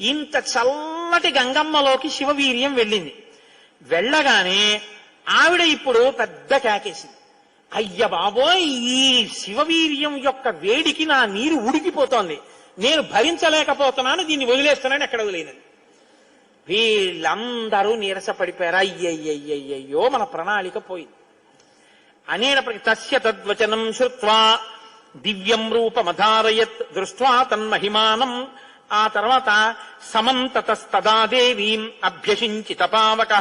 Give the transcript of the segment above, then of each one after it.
ఇంత చల్లటి గంగమ్మలోకి శివవీర్యం వెళ్ళింది. వెళ్ళగానే ఆవిడ ఇప్పుడు పెద్ద కేకేసింది. అయ్య బాబోయ్ ఈ శివవీర్యం యొక్క వేడికి నా నీరు ఉడికిపోతోంది. నేను భరించలేకపోతున్నాను దీన్ని వదిలేస్తున్నాను ఎక్కడ వదిలేనది వీళ్ళందరూ నీరసపడిపోయారు. అయ్యయ్యయ్యయ్యో మన ప్రణాళిక పోయింది. అనేటప్పటికి తస్య తద్వచనం శ్రుత్వా దివ్యం రూపమధారయత్ దృష్ట్వా తన్మహిమానం ఆ తర్వాత సమంతతస్తదా దేవీం తపావక పావక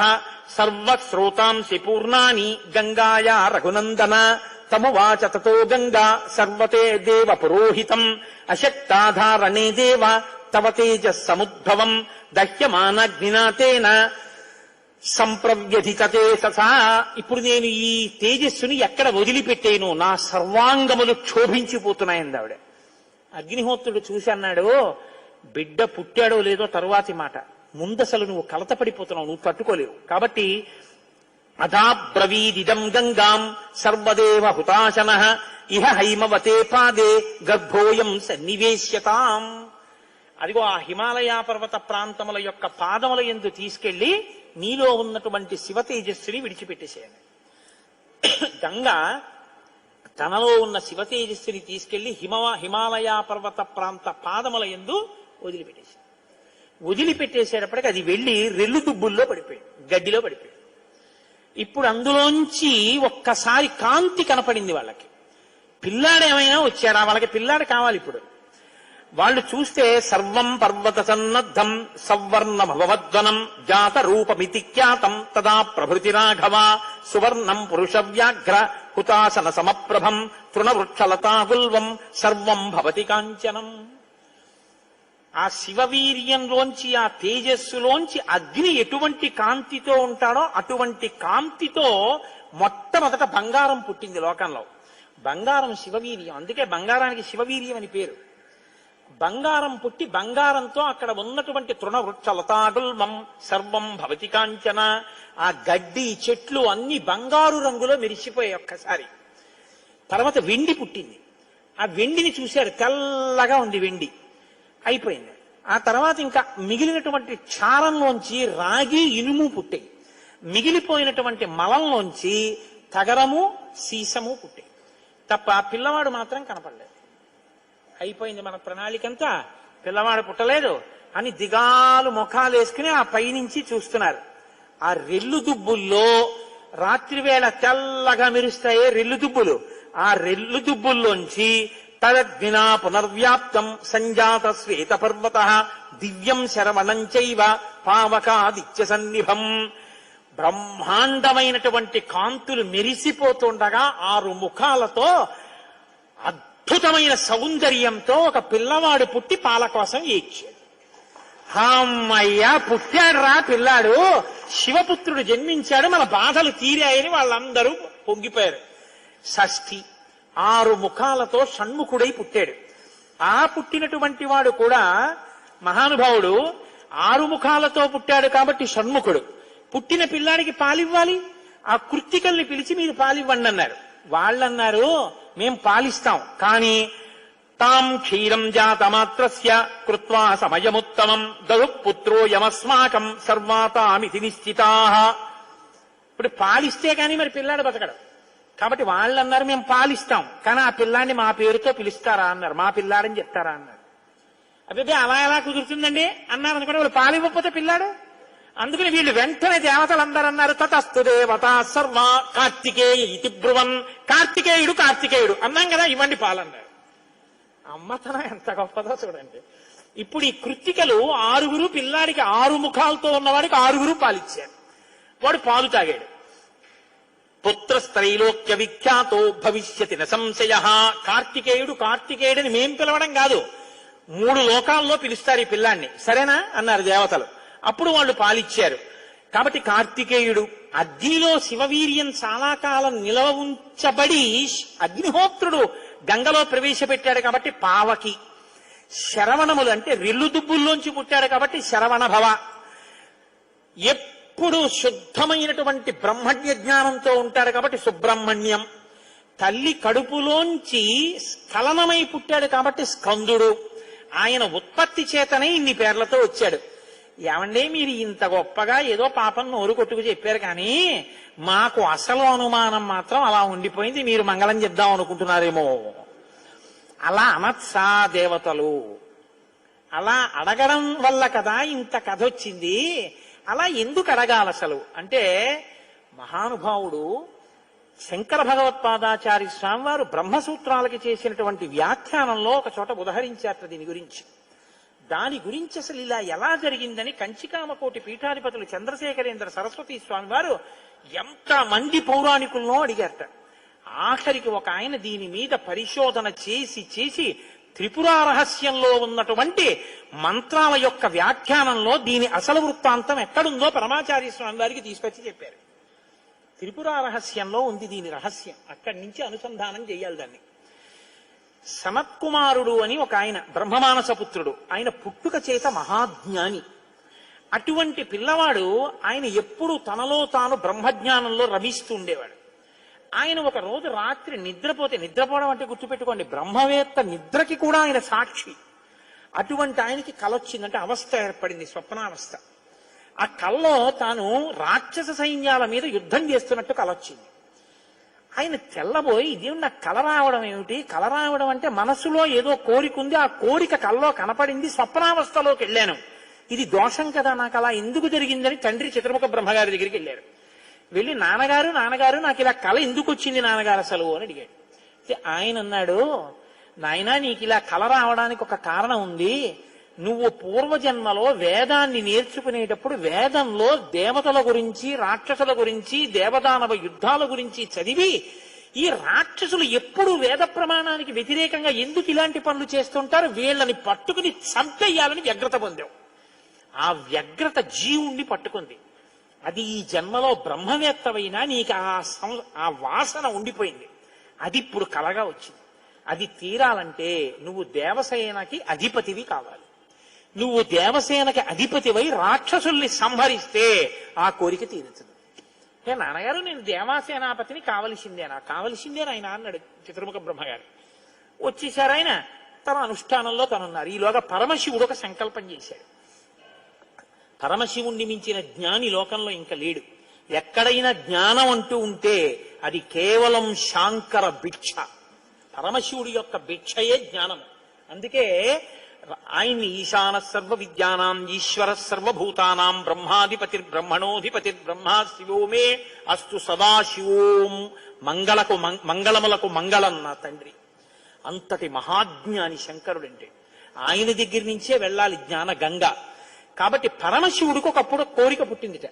సర్వశ్రోతాంసి పూర్ణాని గంగాయా రఘునందన తమువాచ తతో గంగా సర్వతే దేవ పురోహితం అశక్తాధారణే దేవ తవ తేజ సముద్భవం దహ్యమానగ్నినాతేన సంప్రవ్యధితతే ససా. ఇప్పుడు నేను ఈ తేజస్సుని ఎక్కడ వదిలిపెట్టేను? నా సర్వాంగములు క్షోభించిపోతున్నాయంది ఆవిడ అగ్నిహోత్రుడు చూసి అన్నాడు బిడ్డ పుట్టాడో లేదో తరువాతి మాట. ముందసలు నువ్వు కలత పడిపోతున్నావు నువ్వు తట్టుకోలేవు. కాబట్టి అథాబ్రవీదిదం గంగాం సర్వదేవ హుతాశన ఇహ హైమవతే పాదే గర్భోయం సన్నివేశ్యతాం. అదిగో ఆ హిమాలయ పర్వత ప్రాంతముల యొక్క పాదముల ఎందు తీసుకెళ్ళి నీలో ఉన్నటువంటి శివ తేజస్సుని విడిచిపెట్టేసేయండి. గంగ తనలో ఉన్న శివ తేజస్సుని తీసుకెళ్ళి హిమ హిమాలయ పర్వత ప్రాంత పాదముల ఎందు వదిలిపెట్టేసి వదిలిపెట్టేసేటప్పటికి అది వెళ్ళి రెల్లు దుబ్బుల్లో పడిపోయింది గడ్డిలో పడిపోయింది. ఇప్పుడు అందులోంచి ఒక్కసారి కాంతి కనపడింది వాళ్ళకి. పిల్లాడు ఏమైనా వచ్చాడా వాళ్ళకి పిల్లాడు కావాలి ఇప్పుడు. వాళ్ళు చూస్తే సర్వం పర్వత సన్నద్ధం సవర్ణ భవద్వనం జాత రూపమితి ఖ్యాతం తదా ప్రభృతి రాఘవ సువర్ణం పురుష వ్యాఘ్ర హుతాసన సమప్రభం తృణవృక్షలతాగుల్వం సర్వం భవతి కాంచనం. ఆ శివవీర్యంలోంచి ఆ తేజస్సులోంచి అగ్ని ఎటువంటి కాంతితో ఉంటాడో అటువంటి కాంతితో మొట్టమొదట బంగారం పుట్టింది లోకంలో. బంగారం శివవీర్యం. అందుకే బంగారానికి శివవీర్యం అని పేరు. బంగారం పుట్టి బంగారంతో అక్కడ ఉన్నటువంటి తృణవృక్ష లతాడుల్మం సర్వం భవతి కాంచన ఆ గడ్డి చెట్లు అన్ని బంగారు రంగులో మెరిసిపోయాయి ఒక్కసారి. తర్వాత వెండి పుట్టింది. ఆ వెండిని చూశారు. తెల్లగా ఉంది వెండి. అయిపోయింది. ఆ తర్వాత ఇంకా మిగిలినటువంటి చారంలోంచి రాగి ఇనుము పుట్టాయి. మిగిలిపోయినటువంటి మలంలోంచి తగరము సీసము పుట్టాయి. తప్ప పిల్లవాడు మాత్రం కనపడలేదు. అయిపోయింది మన ప్రణాళికంతా పిల్లవాడు పుట్టలేదు అని దిగాలు ముఖాలు వేసుకుని ఆ పైనుంచి చూస్తున్నారు. ఆ రెల్లు దుబ్బుల్లో రాత్రివేళ తెల్లగా మెరుస్తాయే రెల్లు దుబ్బులు. ఆ రెల్లు దుబ్బుల్లోంచి తదగ్నినా పునర్వ్యాప్తం సంజాత శ్వేత పర్వత దివ్యం శరవణం చైవ పావకాదిత్య సన్నిభం. బ్రహ్మాండమైనటువంటి కాంతులు మెరిసిపోతుండగా ఆరు ముఖాలతో అద్భుతమైన సౌందర్యంతో ఒక పిల్లవాడు పుట్టి పాల కోసం ఏడ్చాడు. అమ్మయ్యా పుట్టాడురా పిల్లాడు. శివపుత్రుడు జన్మించాడు. మన బాధలు తీరాయని వాళ్ళందరూ పొంగిపోయారు. షష్ఠి ఆరు ముఖాలతో షణ్ముఖుడై పుట్టాడు. ఆ పుట్టినటువంటి వాడు కూడా మహానుభావుడు. ఆరు ముఖాలతో పుట్టాడు కాబట్టి షణ్ముఖుడు. పుట్టిన పిల్లాడికి పాలివ్వాలి. ఆ కృత్తికల్ని పిలిచి మీరు పాలివ్వండి అన్నారు. వాళ్ళన్నారు మేం పాలిస్తాం. కానీ తాం క్షీరం జాతమాత్రస్య కృత్వా సమయముత్తమం. దదు పుత్రో యమస్మాకం సర్వాతామితి నిశ్చితా. ఇప్పుడు పాలిస్తే కానీ మరి పిల్లాడు బతకడం. కాబట్టి వాళ్ళు అన్నారు మేము పాలిస్తాం. కానీ ఆ పిల్లాన్ని మా పేరుతో పిలుస్తారా అన్నారు. మా పిల్లాడని చెప్తారా అన్నారు. అదే అలా ఎలా కుదురుతుందండి? అన్నారు అనుకోండి వాళ్ళు పాలివ్వకపోతే పిల్లాడు? అందుకని వీళ్ళు వెంటనే దేవతలందరూ అన్నారు తతస్తు దేవత సర్వ కార్తికేయ ఇతి బ్రువన్. కార్తికేయుడు కార్తికేయుడు. అన్నాం కదా ఇవ్వండి పాలన్నారు. అమ్మతనం ఎంత గొప్పదో చూడండి. ఇప్పుడు ఈ కృత్తికలు ఆరుగురు పిల్లాడికి ఆరు ముఖాలతో ఉన్నవాడికి ఆరుగురు పాలిచ్చారు. వాడు పాలు తాగాడు. పుత్రస్త్రైలోక్య విఖ్యాతో భవిష్యతి న సంశయ. కార్తికేయుడు కార్తికేయుడని మేం పిలవడం కాదు. మూడు లోకాల్లో పిలుస్తారు ఈ పిల్లాన్ని. సరేనా? అన్నారు దేవతలు. అప్పుడు వాళ్ళు పాలిచ్చారు. కాబట్టి కార్తికేయుడు అగ్నిలో శివవీర్యం చాలా కాలం నిలవ ఉంచబడి అగ్నిహోత్రుడు గంగలో ప్రవేశపెట్టాడు కాబట్టి పావకి. శరవణములు అంటే రెల్లు దుబ్బుల్లోంచి పుట్టాడు కాబట్టి శరవణ భవ. ఎప్పుడు శుద్ధమైనటువంటి బ్రహ్మణ్య జ్ఞానంతో ఉంటాడు కాబట్టి సుబ్రహ్మణ్యం. తల్లి కడుపులోంచి స్ఖలనమై పుట్టాడు కాబట్టి స్కందుడు. ఆయన ఉత్పత్తి చేతనే ఇన్ని పేర్లతో వచ్చాడు. ఏమండే మీరు ఇంత గొప్పగా ఏదో పాపం నోరు కొట్టుకు చెప్పారు కానీ మాకు అసలు అనుమానం మాత్రం అలా ఉండిపోయింది. మీరు మంగళం చెప్దాం అనుకుంటున్నారేమో. అలా అనత్సా దేవతలు. అలా అడగడం వల్ల కదా ఇంత కథ వచ్చింది. అలా ఎందుకు అడగాలి అసలు? అంటే మహానుభావుడు శంకర భగవత్పాదాచార్య స్వామి వారు బ్రహ్మసూత్రాలకి చేసినటువంటి వ్యాఖ్యానంలో ఒక చోట ఉదహరించారట దీని గురించి. దాని గురించి అసలు ఇలా ఎలా జరిగిందని కంచికామకోటి పీఠాధిపతులు చంద్రశేఖరేంద్ర సరస్వతి స్వామి వారు ఎంత మంది పౌరాణికులను అడిగారట. ఆఖరికి ఒక ఆయన దీని మీద పరిశోధన చేసి చేసి త్రిపుర రహస్యంలో ఉన్నటువంటి మంత్రాల యొక్క వ్యాఖ్యానంలో దీని అసలు వృత్తాంతం ఎక్కడుందో పరమాచార్య స్వామి వారికి తీసుకొచ్చి చెప్పారు. త్రిపుర రహస్యంలో ఉంది దీని రహస్యం. అక్కడి నుంచి అనుసంధానం చేయాలి దాన్ని. సనత్కుమారుడు అని ఒక ఆయన బ్రహ్మమానసపుత్రుడు ఆయన పుట్టుక చేత మహాజ్ఞాని. అటువంటి పిల్లవాడు ఆయన ఎప్పుడు తనలో తాను బ్రహ్మజ్ఞానంలో రమిస్తుండేవాడు ఆయన ఒక రోజు రాత్రి నిద్రపోతే నిద్రపోవడం అంటే గుర్తుపెట్టుకోండి బ్రహ్మవేత్త నిద్రకి కూడా ఆయన సాక్షి. అటువంటి ఆయనకి కలొచ్చిందంటే అవస్థ ఏర్పడింది స్వప్నావస్థ. ఆ కల్లో తాను రాక్షస సైన్యాల మీద యుద్ధం చేస్తున్నట్టు కలొచ్చింది. ఆయన తెల్లబోయి ఇది నా కల రావడం ఏమిటి? కల రావడం అంటే మనసులో ఏదో కోరిక ఉంది ఆ కోరిక కల్లో కనపడింది స్వప్నావస్థలోకి వెళ్ళాను. ఇది దోషం కదా నాకు అలా ఎందుకు జరిగిందని తండ్రి చిత్రముఖ బ్రహ్మగారి దగ్గరికి వెళ్ళారు. వెళ్ళి నాన్నగారు నాన్నగారు నాకు ఇలా కళ ఎందుకు వచ్చింది నాన్నగారు అసలు? అని అడిగాడు. ఆయన అన్నాడు నాయనా నీకు ఇలా కళ రావడానికి ఒక కారణం ఉంది. నువ్వు పూర్వజన్మలో వేదాన్ని నేర్చుకునేటప్పుడు వేదంలో దేవతల గురించి రాక్షసుల గురించి దేవదానవ యుద్ధాల గురించి చదివి ఈ రాక్షసులు ఎప్పుడు వేద ప్రమాణానికి వ్యతిరేకంగా ఎందుకు ఇలాంటి పనులు చేస్తుంటారు? వీళ్ళని పట్టుకుని చంపేయాలని వ్యగ్రత పొందావు. ఆ వ్యగ్రత జీవుణ్ణి పట్టుకుంది. అది ఈ జన్మలో బ్రహ్మవేత్తవైనా నీకు ఆ సం- ఆ వాసన ఉండిపోయింది. అది ఇప్పుడు కలగా వచ్చింది. అది తీరాలంటే నువ్వు దేవసేనకి అధిపతివి కావాలి. నువ్వు దేవసేనకి అధిపతివై రాక్షసుల్ని సంహరిస్తే ఆ కోరిక తీరుతుంది. ఏ నాన్నగారు నేను దేవాసేనాపతిని కావలసిందేనా? కావలసిందేనా ఆయన అన్నాడు చిత్రముఖ బ్రహ్మగారు. వచ్చేసారు ఆయన తన అనుష్ఠానంలో తనున్నారు. ఈలోగా పరమశివుడు ఒక సంకల్పం చేశాడు. పరమశివుణ్ణి మించిన జ్ఞాని లోకంలో ఇంకా లేడు. ఎక్కడైనా జ్ఞానం అంటూ ఉంటే అది కేవలం శాంకర భిక్ష. పరమశివుడి యొక్క భిక్షయే జ్ఞానం. అందుకే ఆయన్ని ఈశాన సర్వ విద్యానాం ఈశ్వర సర్వభూతానాం బ్రహ్మాధిపతి బ్రహ్మణోధిపతి బ్రహ్మా శివోమే అస్తు సదాశివోం మంగళకు మంగళములకు మంగళం నా తండ్రి. అంతటి మహాజ్ఞాని శంకరుడంటే ఆయన దగ్గర నుంచే వెళ్ళాలి జ్ఞాన గంగ. కాబట్టి పరమశివుడికి ఒకప్పుడు కోరిక పుట్టిందిట.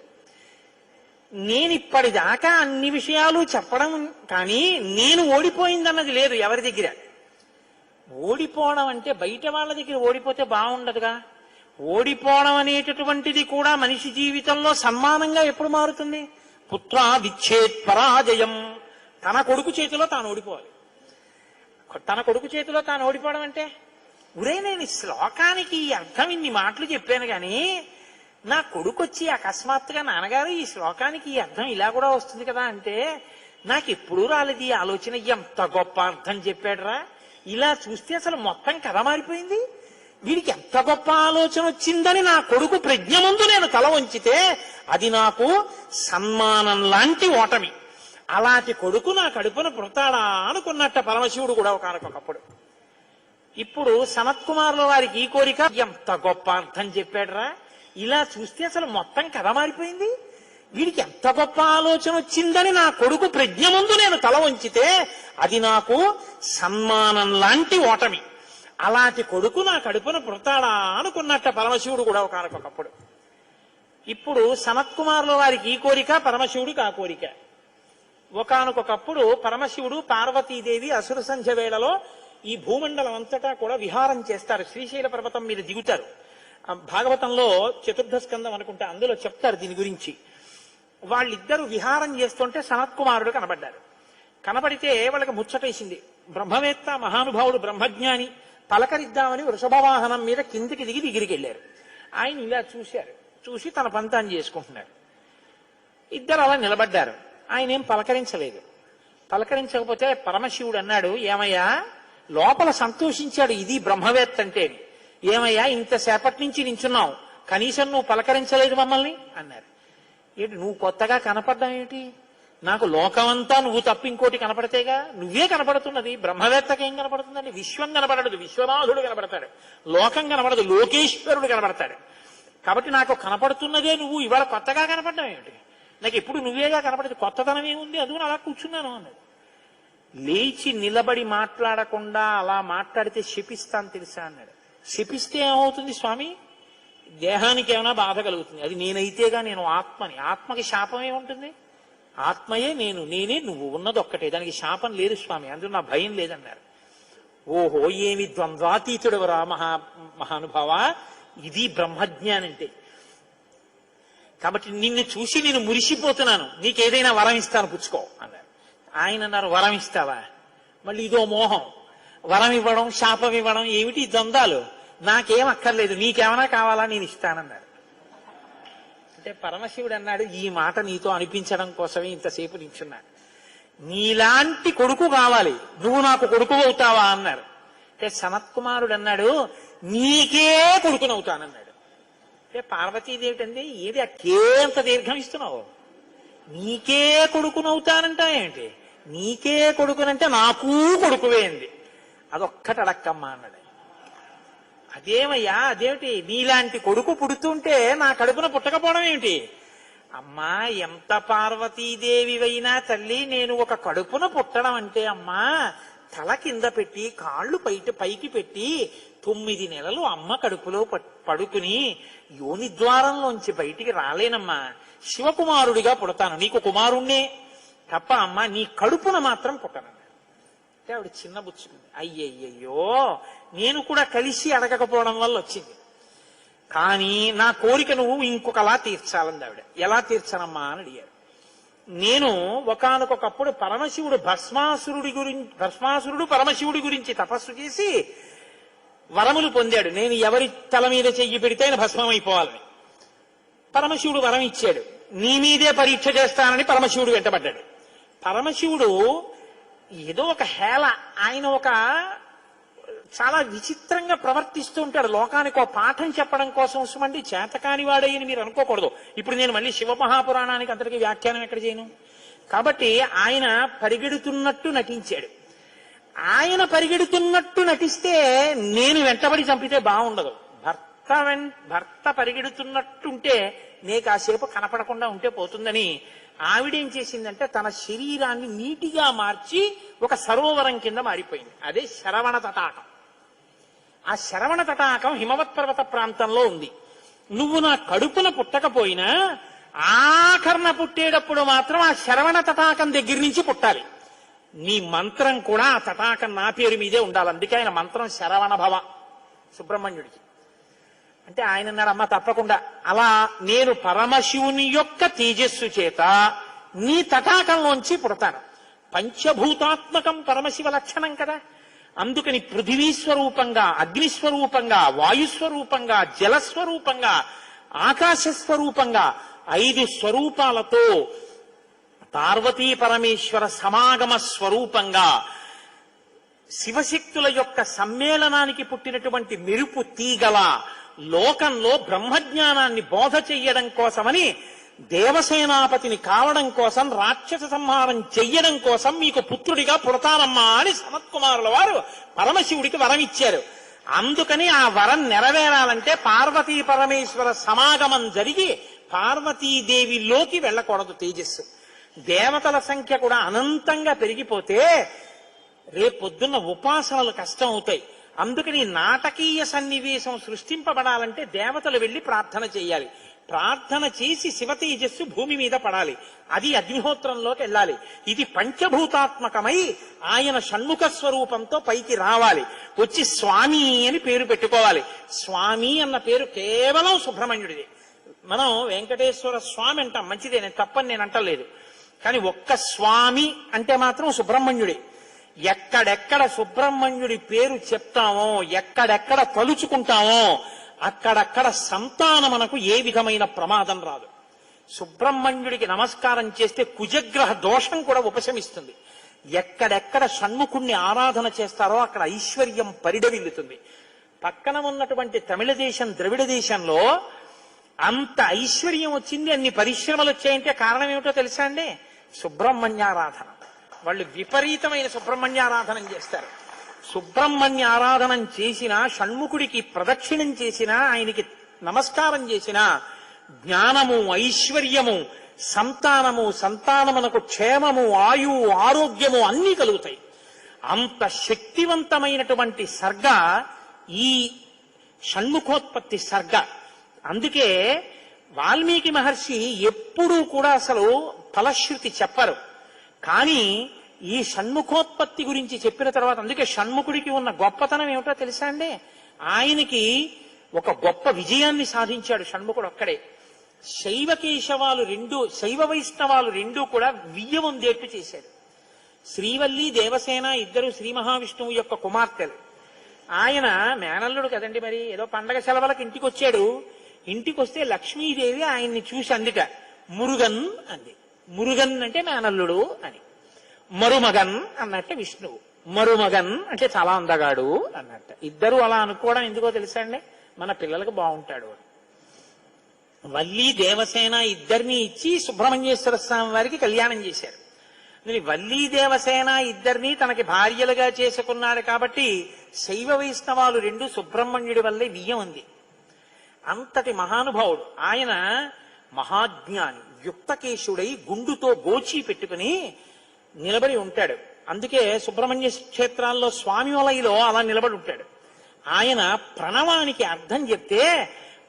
నేను ఇప్పటిదాకా అన్ని విషయాలు చెప్పడం కానీ నేను ఓడిపోయిందన్నది లేదు ఎవరి దగ్గర. ఓడిపోవడం అంటే బయట వాళ్ళ దగ్గర ఓడిపోతే బాగుండదుగా. ఓడిపోవడం అనేటటువంటిది కూడా మనిషి జీవితంలో సన్మానంగా ఎప్పుడు మారుతుంది? పుత్ర విచ్ఛేద్ పరాజయం. తన కొడుకు చేతిలో తాను ఓడిపోవాలి. తన కొడుకు చేతిలో తాను ఓడిపోవడం అంటే? ఉరే నేను ఈ శ్లోకానికి ఈ అర్థం ఇన్ని మాటలు చెప్పాను కానీ నా కొడుకు వచ్చి అకస్మాత్తుగా నాన్నగారు ఈ శ్లోకానికి ఈ అర్థం ఇలా కూడా వస్తుంది కదా అంటే నాకు ఎప్పుడూ రాలేదు ఈ ఆలోచన. ఎంత గొప్ప అర్థం చెప్పాడురా. ఇలా చూస్తే అసలు మొత్తం కథ మారిపోయింది. వీడికి ఎంత గొప్ప ఆలోచన వచ్చిందని నా కొడుకు ప్రజ్ఞ ముందు నేను తల వంచితే అది నాకు సన్మానం లాంటి ఓటమి. అలాంటి కొడుకు నా కడుపున పుడతాడా అనుకున్నట్ట పరమశివుడు కూడా ఒకనకొకప్పుడు. ఇప్పుడు సనత్కుమారుల వారికి ఈ కోరిక ఎంత గొప్ప అర్థం చెప్పాడరా? ఇలా చూస్తే అసలు మొత్తం కథ మారిపోయింది. వీడికి ఎంత గొప్ప ఆలోచన వచ్చిందని నా కొడుకు ప్రజ్ఞ ముందు నేను తల వంచితే అది నాకు సన్మానం లాంటి ఓటమి. అలాంటి కొడుకు నా కడుపున పుడతాడా అనుకున్నట్ట పరమశివుడు కూడా ఒకనకొకప్పుడు. ఇప్పుడు సనత్కుమారుల వారికి ఈ కోరిక పరమశివుడికి ఆ కోరిక. ఒకనకొకప్పుడు పరమశివుడు పార్వతీదేవి అసుర సంధ్య వేళలో ఈ భూమండలం అంతటా కూడా విహారం చేస్తారు. శ్రీశైల పర్వతం మీద దిగుతారు. భాగవతంలో చతుర్థ స్కందం అనుకుంటా అందులో చెప్తారు దీని గురించి. వాళ్ళిద్దరూ విహారం చేస్తుంటే సనత్కుమారుడు కనబడ్డారు కనబడితే వాళ్ళకి ముచ్చటేసింది బ్రహ్మవేత్త మహానుభావుడు బ్రహ్మజ్ఞాని పలకరిద్దామని వృషభవాహనం మీద కిందికి దిగి దిగిరికి వెళ్ళారు ఆయన ఇలా చూశారు. చూసి తన పంతాన్ని చేసుకుంటున్నారు ఇద్దరు అలా నిలబడ్డారు. ఆయన ఏం పలకరించలేదు. పలకరించకపోతే పరమశివుడు అన్నాడు ఏమయ్యా లోపల సంతోషించాడు ఇది బ్రహ్మవేత్త అంటే. ఏమయ్యా ఇంతసేపటి నుంచి నించున్నావు. కనీసం నువ్వు పలకరించలేదు మమ్మల్ని అన్నారు. ఏంటి నువ్వు కొత్తగా కనపడ్డం ఏమిటి? నాకు లోకమంతా నువ్వు తప్ప ఇంకోటి కనపడితేగా? నువ్వే కనపడుతున్నది. బ్రహ్మవేత్తకి ఏం కనపడుతుందండి? విశ్వం కనపడదు. విశ్వనాథుడు కనపడతాడు. లోకం కనపడదు. లోకేశ్వరుడు కనపడతాడు. కాబట్టి నాకు కనపడుతున్నదే నువ్వు. ఇవాళ కొత్తగా కనపడ్డావు ఏమిటి? నాకు ఎప్పుడు నువ్వేగా కనపడదు? కొత్తదనం ఏముంది? అది అలా కూర్చున్నాను అన్నాడు. లేచి నిలబడి మాట్లాడకుండా అలా మాట్లాడితే శపిస్తాను తెలుసా అన్నాడు. శపిస్తే ఏమవుతుంది స్వామి? దేహానికి ఏమైనా బాధ కలుగుతుంది. అది నేనైతేగా నేను ఆత్మని. ఆత్మకి శాపం ఏముంటుంది? ఆత్మయే నేను నేనే నువ్వు ఉన్నది ఒక్కటే. దానికి శాపం లేదు స్వామి. అందులో నా భయం లేదన్నారు. ఓహో ఏమి ద్వంద్వాతీతుడవరా మహా మహానుభావ? ఇది బ్రహ్మజ్ఞానంటే. కాబట్టి నిన్ను చూసి నేను మురిసిపోతున్నాను. నీకేదైనా వరం ఇస్తాను పుచ్చుకో అన్నారు. ఆయన అన్నారు వరం ఇస్తావా? మళ్ళీ ఇదో మోహం. వరం ఇవ్వడం శాపం ఇవ్వడం ఏమిటి? ద్వందాలు నాకేం అక్కర్లేదు. నీకేమైనా కావాలా? నేను ఇస్తానన్నారు. అంటే పరమశివుడు అన్నాడు ఈ మాట నీతో అనిపించడం కోసమే ఇంతసేపు నించున్నా. నీలాంటి కొడుకు కావాలి. నువ్వు నాకు కొడుకు అవుతావా? అన్నారు. అంటే సనత్కుమారుడు అన్నాడు నీకే కొడుకునవుతానన్నాడు. అంటే పార్వతీదేవి అంటే ఏది ఆ కే అంత దీర్ఘం ఇస్తున్నావు? నీకే కొడుకునవుతానంటా ఏంటి నీకే కొడుకునంటే నాకు కొడుకు అంది. అదొక్కటి అడక్కమ్మా అన్నాడు అదేమయ్యా అదేమిటి? నీలాంటి కొడుకు పుడుతుంటే నా కడుపున పుట్టకపోవడం ఏమిటి? అమ్మా ఎంత పార్వతీదేవివైనా తల్లి నేను ఒక కడుపున పుట్టడం అంటే అమ్మా తల కింద పెట్టి కాళ్ళు పైట పైకి పెట్టి తొమ్మిది నెలలు అమ్మ కడుపులో పడుకుని యోని ద్వారంలోంచి బయటికి రాలేనమ్మా. శివకుమారుడిగా పుడతాను. నీకు కుమారుణ్ణే. తప్ప అమ్మా నీ కడుపున మాత్రం పుట్టను. అంటే ఆవిడ చిన్న బుచ్చుకుంది. అయ్యయ్యయ్యో నేను కూడా కలిసి అడగకపోవడం వల్ల వచ్చింది. కానీ నా కోరిక నువ్వు ఇంకొకలా తీర్చాలంది ఆవిడ. ఎలా తీర్చనమ్మా అని అడిగారు. నేను ఒకానొకప్పుడు పరమశివుడు భస్మాసురుడి గురించి భస్మాసురుడు పరమశివుడి గురించి తపస్సు చేసి వరములు పొందాడు. నేను ఎవరి తల మీద చెయ్యి పెడితే ఆయన భస్మం అయిపోవాలని పరమశివుడు వరం ఇచ్చాడు. నీ మీదే పరీక్ష చేస్తానని పరమశివుడు వెంటబడ్డాడు. పరమశివుడు ఏదో ఒక హేళ. ఆయన ఒక చాలా విచిత్రంగా ప్రవర్తిస్తూ ఉంటాడు. లోకానికి ఒక పాఠం చెప్పడం కోసం సుమండి చేతకాని వాడయ్యని మీరు అనుకోకూడదు. ఇప్పుడు నేను మళ్ళీ శివ మహాపురాణానికి అందరికీ వ్యాఖ్యానం ఎక్కడ చేయను? కాబట్టి ఆయన పరిగెడుతున్నట్టు నటించాడు. ఆయన పరిగెడుతున్నట్టు నటిస్తే నేను వెంటబడి చంపితే బాగుండదు. భర్త వెం భర్త పరిగెడుతున్నట్టుంటే నే కాసేపు కనపడకుండా ఉంటే పోతుందని ఆవిడేం చేసిందంటే తన శరీరాన్ని నీటిగా మార్చి ఒక సరోవరం కింద మారిపోయింది. అదే శరవణ తటాకం. ఆ శరవణ తటాకం హిమవత్ పర్వత ప్రాంతంలో ఉంది. నువ్వు నా కడుపున పుట్టకపోయినా ఆఖరణ పుట్టేటప్పుడు మాత్రం ఆ శరవణ తటాకం దగ్గర నుంచి పుట్టాలి. నీ మంత్రం కూడా ఆ తటాకం నా పేరు మీదే ఉండాలి. అందుకే ఆయన మంత్రం శరవణ భవ సుబ్రహ్మణ్యుడికి. అంటే ఆయన అన్నారు అమ్మ తప్పకుండా. అలా నేను పరమశివుని యొక్క తేజస్సు చేత నీ తటాకంలోంచి పుడతాను. పంచభూతాత్మకం పరమశివ లక్షణం కదా. అందుకని పృథివీ స్వరూపంగా అగ్నిస్వరూపంగా వాయుస్వరూపంగా జలస్వరూపంగా ఆకాశ స్వరూపంగా ఐదు స్వరూపాలతో పార్వతీ పరమేశ్వర సమాగమ స్వరూపంగా శివశక్తుల యొక్క సమ్మేళనానికి పుట్టినటువంటి మెరుపు తీగల లోకంలో బ్రహ్మజ్ఞానాన్ని బోధ చెయ్యడం కోసమని దేవసేనాపతిని కావడం కోసం రాక్షస సంహారం చెయ్యడం కోసం మీకు పుత్రుడిగా పుడతానమ్మా అని సనత్కుమారుల వారు పరమశివుడికి వరం ఇచ్చారు అందుకని ఆ వరం నెరవేరాలంటే పార్వతీ పరమేశ్వర సమాగమం జరిగి పార్వతీదేవిలోకి వెళ్ళకూడదు తేజస్సు. దేవతల సంఖ్య కూడా అనంతంగా పెరిగిపోతే రేపొద్దున్న ఉపాసనలు కష్టం అవుతాయి అందుకని నాటకీయ సన్నివేశం సృష్టింపబడాలంటే దేవతలు వెళ్ళి ప్రార్థన చేయాలి. ప్రార్థన చేసి శివ తేజస్సు భూమి మీద పడాలి. అది అగ్నిహోత్రంలోకి వెళ్ళాలి. ఇది పంచభూతాత్మకమై ఆయన షణ్ముఖ స్వరూపంతో పైకి రావాలి. వచ్చి స్వామి అని పేరు పెట్టుకోవాలి. స్వామి అన్న పేరు కేవలం సుబ్రహ్మణ్యుడిది. మనం వెంకటేశ్వర స్వామి అంటాం. మంచిదే నేను తప్పని నేను అంటలేదు. కానీ ఒక్క స్వామి అంటే మాత్రం సుబ్రహ్మణ్యుడే. ఎక్కడెక్కడ సుబ్రహ్మణ్యుడి పేరు చెప్తామో ఎక్కడెక్కడ తలుచుకుంటామో అక్కడక్కడ సంతానమునకు ఏ విధమైన ప్రమాదం రాదు. సుబ్రహ్మణ్యుడికి నమస్కారం చేస్తే కుజగ్రహ దోషం కూడా ఉపశమిస్తుంది. ఎక్కడెక్కడ షణ్ముఖుణ్ణి ఆరాధన చేస్తారో అక్కడ ఐశ్వర్యం పరిడవిల్లుతుంది. పక్కన ఉన్నటువంటి తమిళ దేశం ద్రవిడ దేశంలో అంత ఐశ్వర్యం వచ్చింది అన్ని పరిశ్రమలు వచ్చాయంటే కారణం ఏమిటో తెలుసా అండి? సుబ్రహ్మణ్యారాధన. వాళ్ళు విపరీతమైన సుబ్రహ్మణ్యారాధన చేస్తారు. సుబ్రహ్మణ్య ఆరాధనం చేసిన షణ్ముఖుడికి ప్రదక్షిణం చేసిన ఆయనకి నమస్కారం చేసిన జ్ఞానము ఐశ్వర్యము సంతానము సంతానమునకు క్షేమము ఆయు ఆరోగ్యము అన్నీ కలుగుతాయి. అంత శక్తివంతమైనటువంటి సర్గ ఈ షణ్ముఖోత్పత్తి సర్గ. అందుకే వాల్మీకి మహర్షి ఎప్పుడూ కూడా అసలు ఫలశ్రుతి చెప్పరు. కానీ ఈ షణ్ముఖోత్పత్తి గురించి చెప్పిన తర్వాత అందుకే షణ్ముఖుడికి ఉన్న గొప్పతనం ఏమిటో తెలుసా అండి? ఆయనకి ఒక గొప్ప విజయాన్ని సాధించాడు షణ్ముఖుడు ఒక్కడే. శైవ కేశవాలు రెండు శైవ వైష్ణవాలు రెండు కూడా వియ్యం ఉందేట్టు చేశాడు శ్రీవల్లి దేవసేన ఇద్దరు శ్రీ మహావిష్ణువు యొక్క కుమార్తెలు. ఆయన మేనల్లుడు కదండి మరి ఏదో పండగ సెలవులకు ఇంటికి వచ్చాడు ఇంటికి వస్తే లక్ష్మీదేవి ఆయన్ని చూసి అందుట మురుగన్ అంది. మురుగన్ అంటే నానల్లుడు అని. మరుమగన్ అన్నట్టు విష్ణువు. మరుమగన్ అంటే చాలా అందగాడు అన్నట్టు. ఇద్దరు అలా అనుకోవడం ఎందుకో తెలుసా అండి? మన పిల్లలకు బాగుంటాడు అని. వల్లి దేవసేన ఇద్దరిని ఇచ్చి సుబ్రహ్మణ్యేశ్వర స్వామి వారికి కళ్యాణం చేశారు. వల్లీ వల్లి దేవసేన ఇద్దరిని తనకి భార్యలుగా చేసుకున్నాడు కాబట్టి శైవ వైష్ణవాలు రెండు సుబ్రహ్మణ్యుడి వల్లే బియ్యం ఉంది. అంతటి మహానుభావుడు. ఆయన మహాజ్ఞాని యుక్తకేశుడై గుండుతో గోచి పెట్టుకుని నిలబడి ఉంటాడు. అందుకే సుబ్రహ్మణ్య క్షేత్రాల్లో స్వామి వలయలో అలా నిలబడి ఉంటాడు. ఆయన ప్రణవానికి అర్థం చెప్తే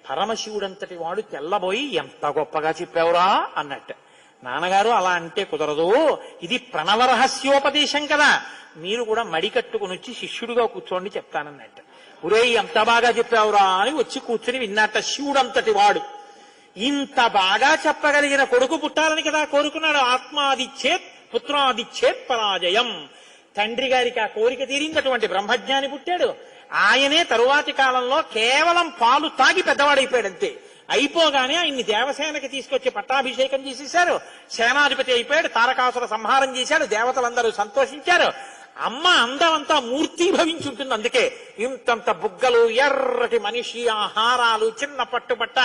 పరమశివుడంతటి వాడు తెల్లబోయి ఎంత గొప్పగా చెప్పావురా అన్నట్టు. నాన్నగారు అలా అంటే కుదరదు. ఇది ప్రణవ రహస్యోపదేశం కదా. మీరు కూడా మడి కట్టుకుని వచ్చి శిష్యుడిగా కూర్చోండి చెప్తానన్నట్టు. ఒరే ఎంత బాగా చెప్పావురా అని వచ్చి కూర్చుని విన్నట్ట శివుడంతటి వాడు. ఇంత బాగా చెప్పగలిగిన కొడుకు పుట్టాలని కదా కోరుకున్నాడు. ఆత్మాదిచ్చేత్ పుత్రాదిచ్చేత్ పరాజయం. తండ్రి గారికి ఆ కోరిక తీరిందటువంటి బ్రహ్మజ్ఞాని పుట్టాడు. ఆయనే తరువాతి కాలంలో కేవలం పాలు తాగి పెద్దవాడైపోయాడు అంతే అయిపోగానే ఆయన్ని దేవసేనకి తీసుకొచ్చి పట్టాభిషేకం చేసేశారు. సేనాధిపతి అయిపోయాడు తారకాసుర సంహారం చేశాడు దేవతలందరూ సంతోషించారు. అమ్మ అందమంతా మూర్తీభవించి ఉంటుంది అందుకే. ఇంతంత బుగ్గలు ఎర్రటి మనిషి ఆహారాలు చిన్న పట్టుబట్ట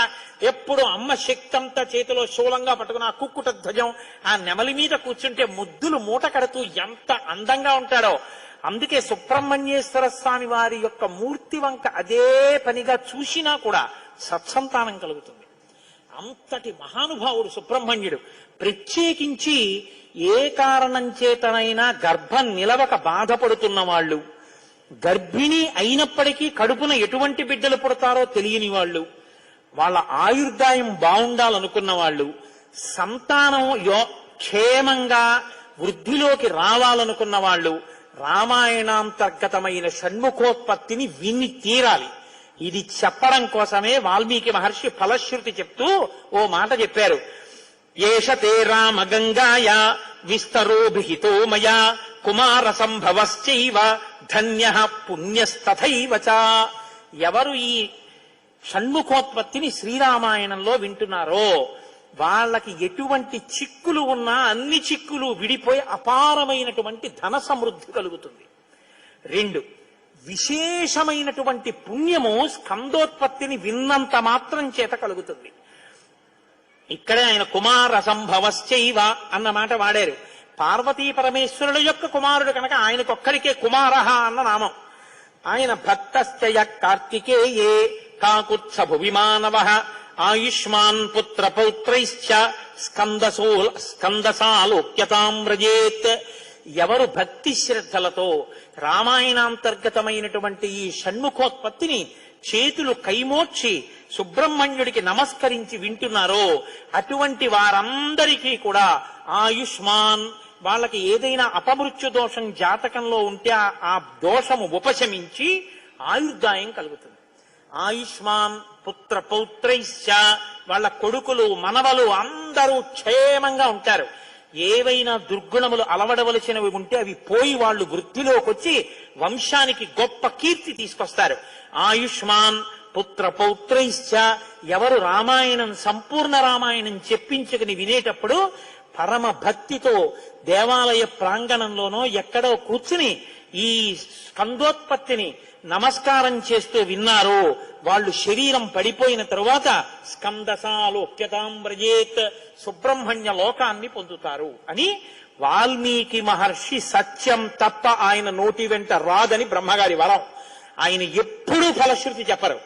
ఎప్పుడు అమ్మ శక్తి అంతా చేతిలో శూలంగా పట్టుకుని ఆ కుక్కుట ధ్వజం ఆ నెమలి మీద కూర్చుంటే ముద్దులు మూట కడుతూ ఎంత అందంగా ఉంటాడో. అందుకే సుబ్రహ్మణ్యేశ్వర స్వామి వారి యొక్క మూర్తి వంక అదే పనిగా చూసినా కూడా సత్సంతానం కలుగుతుంది. అంతటి మహానుభావుడు సుబ్రహ్మణ్యుడు. ప్రత్యేకించి ఏ కారణం చేతనైనా గర్భం నిలవక బాధపడుతున్న వాళ్ళు గర్భిణి అయినప్పటికీ కడుపున ఎటువంటి బిడ్డలు పుడతారో తెలియని వాళ్ళు వాళ్ళ ఆయుర్దాయం బాగుండాలనుకున్న వాళ్ళు సంతానం యో క్షేమంగా వృద్ధిలోకి రావాలనుకున్న వాళ్ళు రామాయణాంతర్గతమైన షణ్ముఖోత్పత్తిని విని తీరాలి. ఇది చెప్పడం కోసమే వాల్మీకి మహర్షి ఫలశ్రుతి చెప్తూ ఓ మాట చెప్పారు. ఏష తే రామ గంగాయ విస్తరోభిహితో మయా కుమార సంభవశ్చైవ ధన్య పుణ్యస్తథైవ ఎవరు ఈ షణ్ముఖోత్పత్తిని శ్రీరామాయణంలో వింటున్నారో వాళ్ళకి ఎటువంటి చిక్కులు ఉన్నా అన్ని చిక్కులు విడిపోయి అపారమైనటువంటి ధన సమృద్ధి కలుగుతుంది. రెండు విశేషమైనటువంటి పుణ్యము స్కందోత్పత్తిని విన్నంత మాత్రం చేత కలుగుతుంది. ఇక్కడే ఆయన కుమార సంభవశ్చైవ అన్న మాట వాడారు. పార్వతీ పరమేశ్వరుడు యొక్క కుమారుడు కనుక ఆయనకొక్కడికే కుమారహ అన్న నామం. ఆయన భక్తశ్చయ కార్తికేయే కాకుత్సభు విమానవ ఆయుష్మాన్ పుత్ర పౌత్రైశ్చ స్కందసో స్కందసాలోక్యతాం వ్రజేత్ ఎవరు భక్తి శ్రద్ధలతో రామాయణాంతర్గతమైనటువంటి ఈ షణ్ముఖోత్పత్తిని చేతులు కైమోర్చి సుబ్రహ్మణ్యుడికి నమస్కరించి వింటున్నారో అటువంటి వారందరికీ కూడా ఆయుష్మాన్ వాళ్ళకి ఏదైనా అపమృత్యు దోషం జాతకంలో ఉంటే ఆ- దోషము ఉపశమించి ఆయుర్దాయం కలుగుతుంది. ఆయుష్మాన్ పుత్ర పౌత్రైశ్చ వాళ్ళ కొడుకులు మనవలు అందరూ క్షేమంగా ఉంటారు. ఏవైనా దుర్గుణములు అలవడవలసినవి ఉంటే అవి పోయి వాళ్ళు వృత్తిలోకి వచ్చి వంశానికి గొప్ప కీర్తి తీసుకొస్తారు. ఆయుష్మాన్ పుత్ర పౌత్రైశ్చ ఎవరు రామాయణం సంపూర్ణ రామాయణం చెప్పించుకుని వినేటప్పుడు పరమ భక్తితో దేవాలయ ప్రాంగణంలోనో ఎక్కడో కూర్చుని ఈ స్కందోత్పత్తిని నమస్కారం చేస్తూ విన్నారో. వాళ్ళు శరీరం పడిపోయిన తరువాత స్కందసాలోక్యతాంబ్రజేత్ సుబ్రహ్మణ్య లోకాన్ని పొందుతారు అని వాల్మీకి మహర్షి సత్యం తప్ప ఆయన నోటి వెంట రాదని బ్రహ్మగారి వరం. ఆయన ఎప్పుడూ ఫలశ్రుతి చెప్పరు.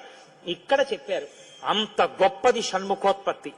ఇక్కడ చెప్పారు అంత గొప్పది షణ్ముఖోత్పత్తి.